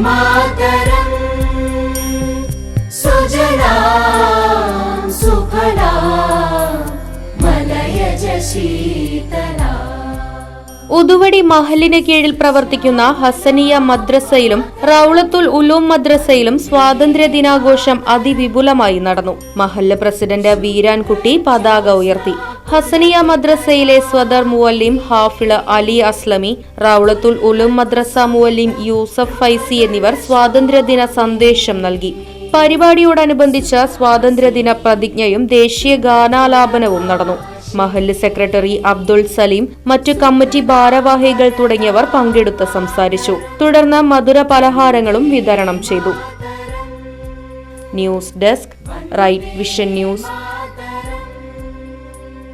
मातरम् सुजला सुफला मलयज शीतला ഉതുവടി മഹലിന് കീഴിൽ പ്രവർത്തിക്കുന്ന ഹസനിയ മദ്രസയിലും റൌളത്തുൽ ഉലൂം മദ്രസയിലും സ്വാതന്ത്ര്യ ദിനാഘോഷം അതിവിപുലമായി നടന്നു മഹല്ല് പ്രസിഡന്റ് വീരാൻകുട്ടി പതാക ഉയർത്തി ഹസനിയ മദ്രസയിലെ സ്വദർ മുവല്ലിം ഹാഫിൾ അലി അസ്ലമി റൌളത്തുൽ ഉലും മദ്രസ മുവല്ലിം യൂസഫ് ഫൈസി എന്നിവർ സ്വാതന്ത്ര്യദിന സന്ദേശം നൽകി. പരിപാടിയോടനുബന്ധിച്ച് സ്വാതന്ത്ര്യദിന പ്രതിജ്ഞയും ദേശീയ ഗാനാലാപനവും നടന്നു. മഹല്ല് സെക്രട്ടറി അബ്ദുൾ സലീം മറ്റു കമ്മിറ്റി ഭാരവാഹികൾ തുടങ്ങിയവർ പങ്കെടുത്ത് സംസാരിച്ചു. തുടർന്ന് മധുര പലഹാരങ്ങളും വിതരണം ചെയ്തു. News desk right vision news.